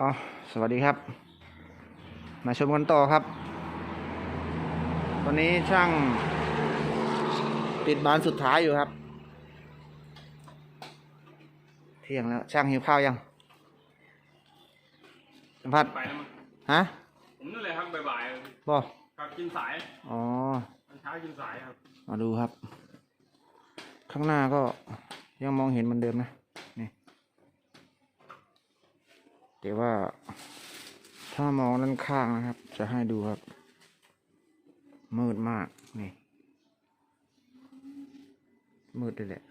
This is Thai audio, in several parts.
อ๋อสวัสดีครับ มาชมกันต่อครับวันนี้ช่างปิดบานสุดท้ายอยู่ครับ เที่ยงแล้วช่างหิวข้าวยังสัมผัสไปแล้วมั้งฮะผมนั่นแหละครับบ่ายบอๆครับกินสายอ๋อตอนเช้ากินสายครับมาดูครับ ข้างหน้าก็ยังมองเห็นเหมือนเดิมนะ นี่ แต่ว่า ถ้ามองด้านข้างนะครับ จะให้ดูครับ มืดมากนี่ มืดเลยแหละ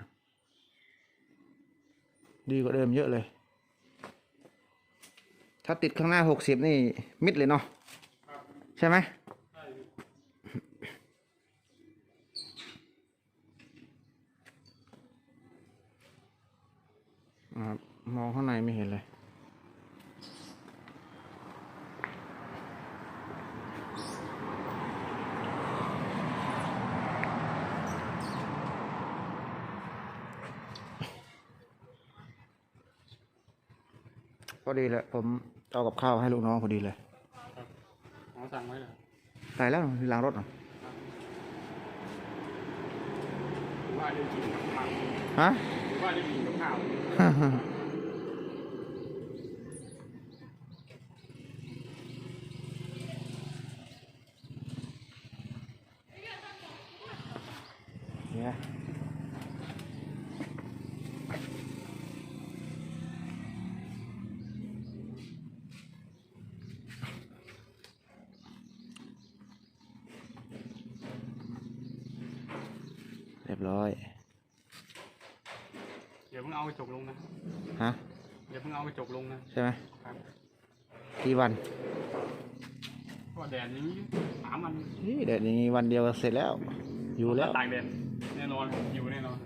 ดีกว่าเดิมเยอะเลย ถ้าติดข้างหน้าหกสิบนี่มิดเลยเนาะใช่ไหม ใช่ อ่า มองข้างในไม่เห็นเลย พอดีเลยผมเอากับข้าวให้ลูกน้องพอดีเลยครับหมอสั่งไว้เหรอใส่แล้วที่ล้างรถเหรอว่าได้กินกับข้าวฮะว่าได้กินกับข้าว รียบร้อยเดี๋ยวเพิ่งเอากระจกลงนะฮะเดี๋ยวเพิ่งเอากระจกลงนะ ใช่ไหมครับ กี่วันก็แดดอย่างนี้สามวันนี่เดี๋ยวนี้วันเดียวก็เสร็จแล้ว อยู่แล้ว ตากแดดแน่นอนอยู่แน่นอน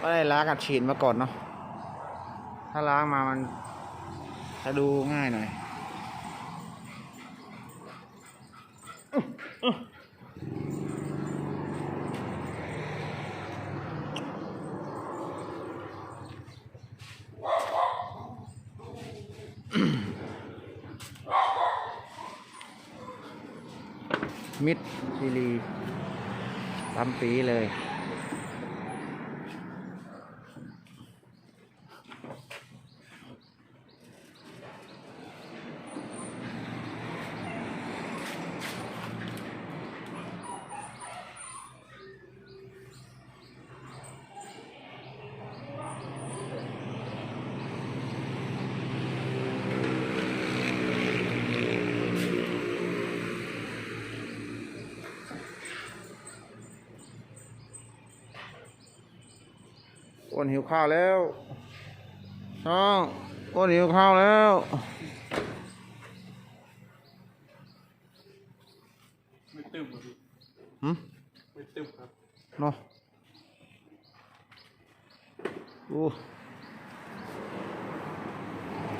ก็ได้ล้างอัดฉีดมาก่อนเนาะ ถ้าล้างมามันจะดูง่ายหน่อยมิดซีรีตำปีเลย อ้วนหิวข้าวแล้วน้องอ้วนหิวข้าวแล้วไม่ตึมครับพี่หืมไม่ตึมครับเนาะอู้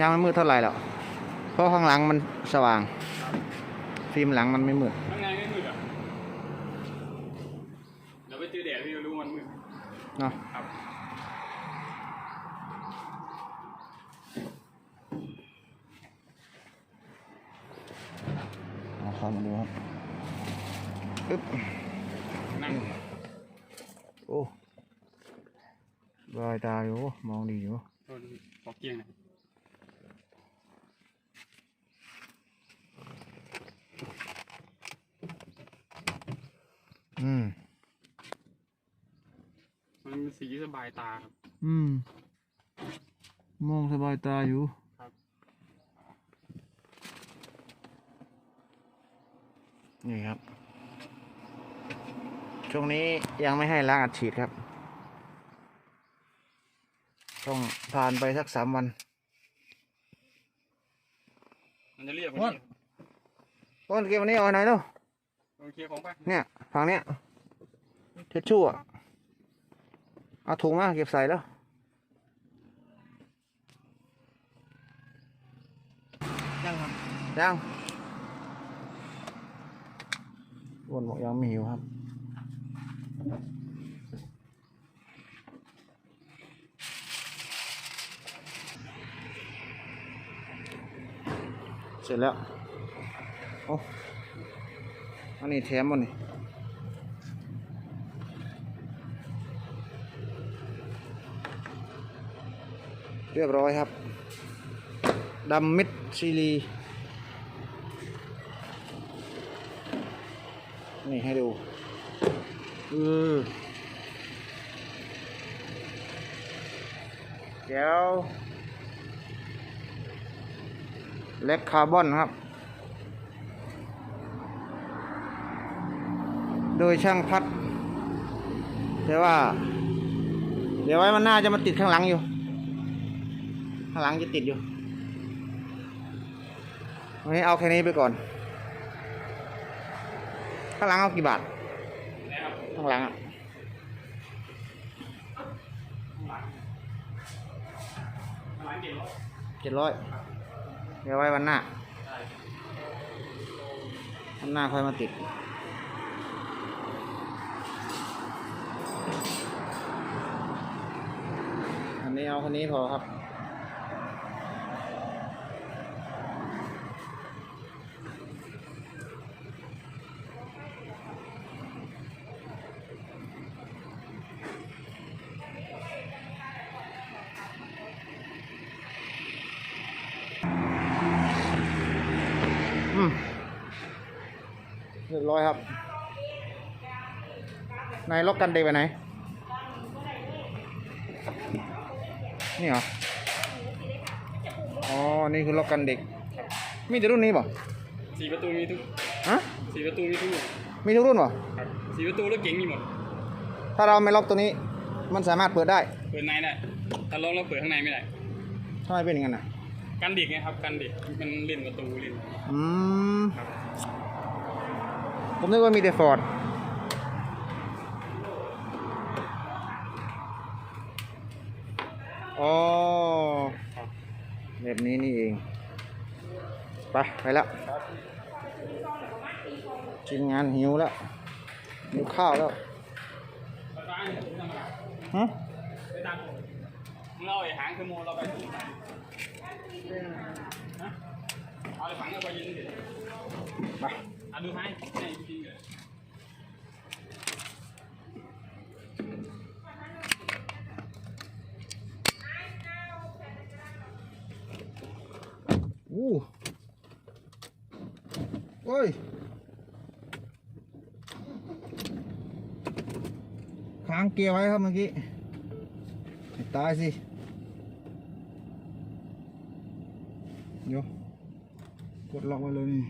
ยังไม่มืดเท่าไหร่หรอกเพราะข้างหลังมันสว่าง ฟิล์มหลังมันไม่มืดข้างในไม่มืดอะเดี๋ยวไปเจอแดดพี่จะรู้มันมืดเนาะครับ เอาเข้ามาดูครับอึ๊บ นั่ง โอ้บาย ตาอยู่มองดีอยู่โดนปอกเกียงหนะอืม มันสีสบายตาครับ อืม มองสบายตาอยู่ครับ นี่ครับ ช่วงนี้ยังไม่ให้ล้างอัดฉีดครับ ต้องผ่านไปสักสามวัน มันจะเรียกโอ้ยต้นเก็บวันนี้เอาไหนเนาะโอเคของไปเนี่ยฝั่งเนี้ยเทชชู่อะเอาถุงมาเก็บใส่แล้ว ยังครับยังโอ้วนบอกยังไม่หิวครับ เสร็จแล้วโอ้อันนี้แถมมันนี่เรียบร้อยครับดำมิดซีรีนี่ให้ดูเออเดี๋ยว เล็กคาร์บอนครับ โดยช่างพัด แต่ว่า เดี๋ยวไว้มันน่าจะมาติดข้างหลังอยู่ ข้างหลังจะติดอยู่วันนี้เอาแค่นี้ไปก่อน ข้างหลังเอากี่บาทนะครับข้างหลังอะหลังเก็บรถเจ็ดร้อย เดี๋ยวไว้วันหน้าวันหน้าค่อยมาติด อันนี้เอาคนนี้พอครับ รียบร้อยครับนายล็อกกันเด็กไปไหน นี่เหรอ อ๋อ นี่คือล็อกกันเด็ก มีแต่รุ่นนี้ป่ะสี่ประตูมีทุกฮะสี่ประตูมีทุกมีทุกรุ่นป่ะครับสี่ประตูรถเก๋งมีหมด ถ้าเราไม่ล็อกตัวนี้ มันสามารถเปิดได้ เปิดในได้ ถ้าล็อกแล้วเปิดข้างในไม่ได้ทำไมเป็นอย่างนั้นอะ กันเด็กไงครับ กันเด็ก มันเล่นประตูเล่นอืมครับ ผมนึกว่ามีแต่ฟอร์ดอ๋อครับแบบนี้นี่เอง ไป ไปแล้วทีมงานหิวแล้วหิวข้าวแล้วไฟฟ้าเนี่ยธรรมดาฮะไปตามผมเราไอ้หางขโมยเราไปที่ไหนฮะเอาไปฝังเอาไปยิงดิไป อะดูให้ให้จริงๆเลยอู้โอ้ยค้างเกียร์ไว้ครับเมื่อกี้ให้ตายสิเดี๋ยวกดล็อกไว้เลยนี่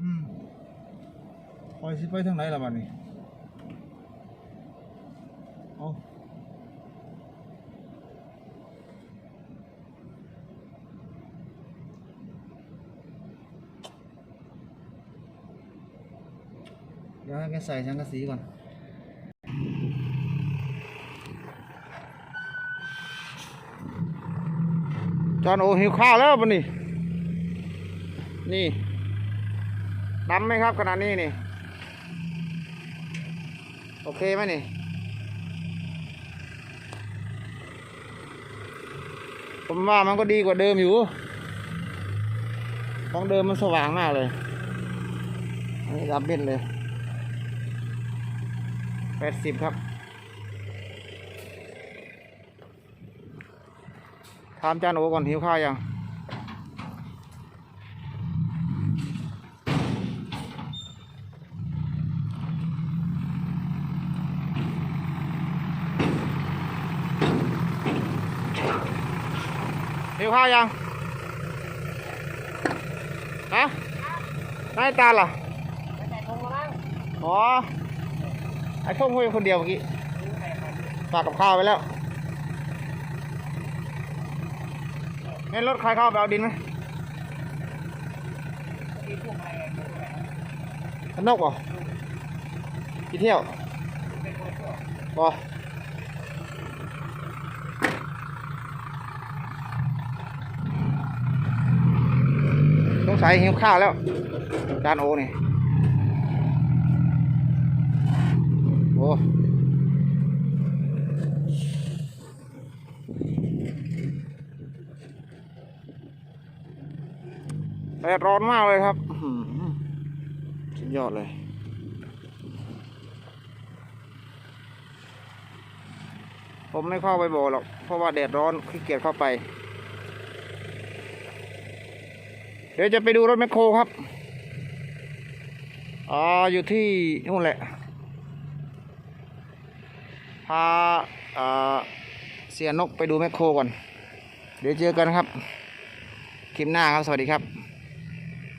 อืมปล่อย สิไปทางไหนล่ะบัดนี้เอาเดี๋ยวให้แกใส่สังกะสีก่อนจอนโอหิวข้าวแล้วปะนี่นี่ดำไหมครับขนาดนี้นี่ โอเคไหมนี่ ผมว่ามันก็ดีกว่าเดิมอยู่ ของเดิมมันสว่างมากเลย อันนี้ดับเบิลเลยแปดสิบครับถามจานโอก่อนหิวข้าวยัง หิวข้าวยังฮะนายตาล่ะอ๋อไอ้พวกคุยคนเดียวเมื่อกี้ฝากกับข้าวไปแล้วงั้นรถใครเข้าไปเอาดินไหมนกเหรอกี่เที่ยวบอ งใส่หิวข้าวแล้วจานโอนี่โอ้แดดร้อนมากเลยครับอื้อหือสุดยอดเลยผมไม่เข้าไปโบหรอก เพราะว่าแดดร้อนขี้เกียจเข้าไป เดี๋ยวจะไปดูรถแมคโครครับอ๋ออยู่ที่นู่นแหละพาเอ่อเสียนกไปดูแมคโครก่อน เดี๋ยวเจอกันครับ คลิปหน้าครับ สวัสดีครับ